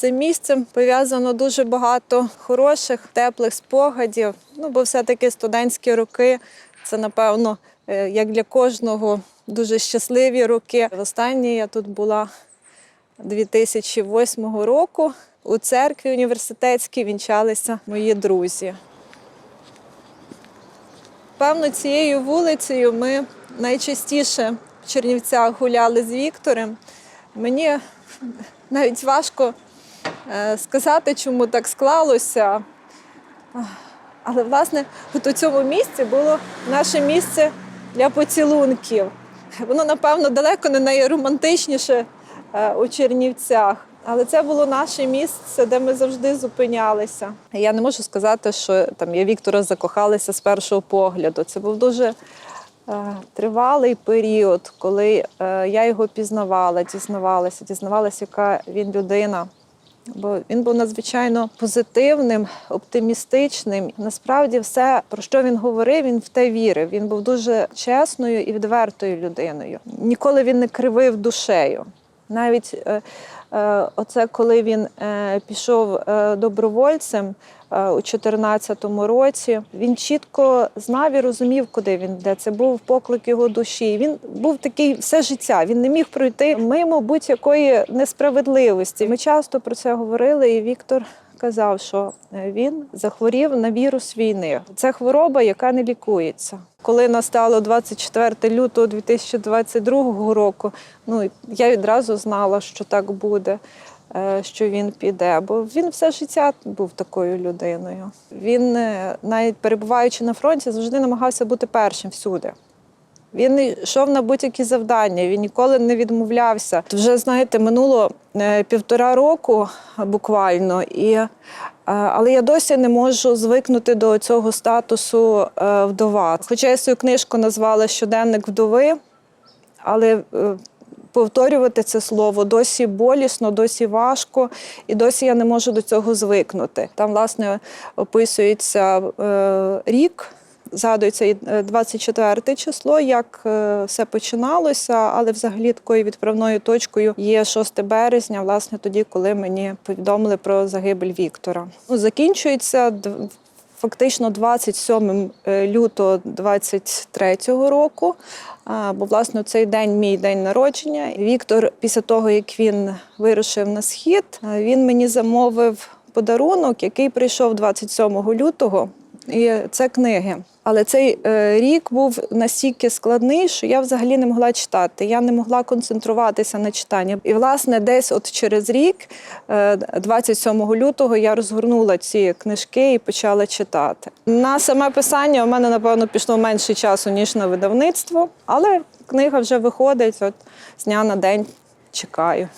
цим місцем пов'язано дуже багато хороших, теплих спогадів. Ну, бо все-таки студентські роки це, напевно, е, як для кожного дуже щасливі роки. Востаннє я тут була 2008 року. У церкві університетській вінчалися мої друзі. Певно, цією вулицею ми найчастіше в Чернівцях гуляли з Віктором. Мені навіть важко сказати, чому так склалося. Але, власне, от у цьому місці було наше місце для поцілунків. Воно, напевно, далеко не найромантичніше е, у Чернівцях. Але це було наше місце, де ми завжди зупинялися. Я не можу сказати, що там я Віктора закохалася з першого погляду. Це був дуже е, тривалий період, коли е, я його пізнавала, дізнавалася, дізнавалася, яка він людина. Бо він був надзвичайно позитивним, оптимістичним. Насправді, все, про що він говорив, він в те вірив. Він був дуже чесною і відвертою людиною. Ніколи він не кривив душею. Навіть е, е, оце коли він е, пішов добровольцем у 2014 році, він чітко знав і розумів, куди він йде. Це був поклик його душі. Він був такий все життя. Він не міг пройти мимо будь-якої несправедливості. Ми часто про це говорили, і Віктор казав, що він захворів на вірус війни. Це хвороба, яка не лікується. Коли настало 24 лютого 2022 року, ну я відразу знала, що так буде, е, що він піде, бо він все життя був такою людиною. Він, е, навіть перебуваючи на фронті, завжди намагався бути першим всюди. Він йшов на будь-які завдання, він ніколи не відмовлявся. Вже знаєте, минуло е, півтора року буквально, і, але я досі не можу звикнути до цього статусу е, вдова. Хоча я свою книжку назвала Щоденник вдови, але е, повторювати це слово досі болісно, досі важко, і досі я не можу до цього звикнути. Там, власне, описується е, рік. Згадується і, е, 24 число, як е, все починалося, але взагалі такою відправною точкою є 6 березня, власне, тоді, коли мені повідомили про загибель Віктора. Ну, закінчується фактично 27 е, лютого 23 року. Бо власне цей день мій день народження. Віктор, після того як він вирушив на схід, е, він мені замовив подарунок, який прийшов 27 лютого. І це книги. Але цей е, рік був настільки складний, що я взагалі не могла читати. Я не могла концентруватися на читанні. І, власне, десь от через рік, е, 27 лютого, я розгорнула ці книжки і почала читати. На саме писання у мене, напевно, пішло менше часу, ніж на видавництво, але книга вже виходить от з дня на день. Чекаю.